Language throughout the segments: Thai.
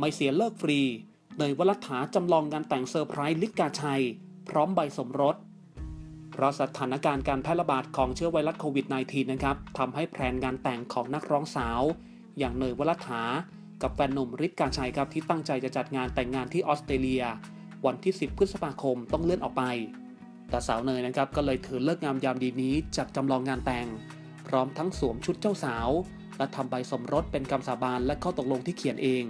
ไม่เสียเลิกฟรีเนยวรัฐาจำลองงานแต่งเซอร์ไพรส์ลิกกาชัย พร้อมใบสมรส เพราะสถานการณ์การแพร่ระบาดของเชื้อไวรัสโควิด -19 นะครับทำให้แพลนงานแต่งของนักร้องสาว อย่างเนยวรัฐา กับแฟนหนุ่มฤทธิ์กาชัยครับที่ตั้งใจจะจัดงานแต่งงานที่ออสเตรเลีย วันที่ 10 พฤษภาคมต้องเลื่อนออกไป แต่สาวเนยนะครับก็เลยถือเลิกงามยามดีนี้จากจำลองงานแต่ง พร้อมทั้งสวมชุดเจ้าสาว และทำใบสมรสเป็นคำสาบานและข้อตกลงที่เขียนเอง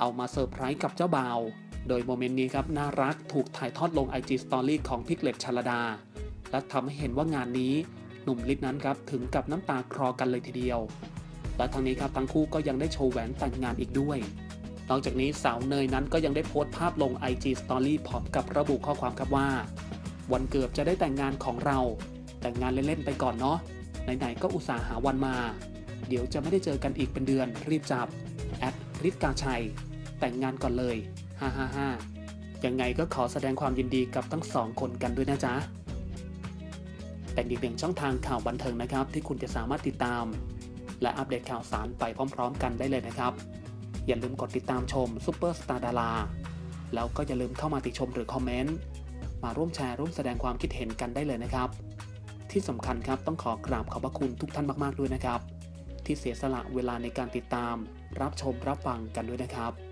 เอามาเซอร์ไพรส์กับเจ้าบ่าว โดยโมเมนต์นี้ครับน่ารักถูกถ่ายทอดลง IG Story ของพิกเล็ตชลดา และทำให้เห็นว่างานนี้หนุ่มฤทธิ์นั้นครับถึงกับน้ำตาคลอกันเลยทีเดียว และทางนี้ครับทั้งคู่ก็ยังได้โชว์แหวนแต่งงานอีกด้วย นอกจากนี้สาวเนยนั้นก็ยังได้โพสต์ภาพลง IG Story พร้อมกับระบุข้อความครับว่า วันเกือบจะได้แต่งงานของเรา แต่งงานเล่นๆไปก่อนเนาะไหนๆก็อุตส่าห์หาวันมา เดี๋ยวจะไม่ได้เจอกันอีกเป็นเดือนรีบจับ แอดริทกาชัย แต่งงานก่อนเลยฮ่าฮ่าฮ่ายังไงก็ขอแสดงความยินดีกับทั้งสองคนกันด้วยนะจ๊ะ เป็นอีกหนึ่งช่องทางข่าวบันเทิงนะครับ ที่คุณจะสามารถติดตาม และอัปเดตข่าวสารไปพร้อม ๆ กันได้เลยนะครับ อย่าลืมกดติดตามชมซุปเปอร์สตาร์ดาราแล้วก็อย่าลืมเข้ามาติชมหรือคอมเมนต์มาร่วมแชร์ร่วมแสดงความคิดเห็นกันได้เลยนะครับ ที่สำคัญครับต้องขอกราบขอบพระคุณทุกท่านมาก ๆ ด้วยนะครับ ที่เสียสละเวลาในการติดตาม รับชมรับฟังกันด้วยนะครับ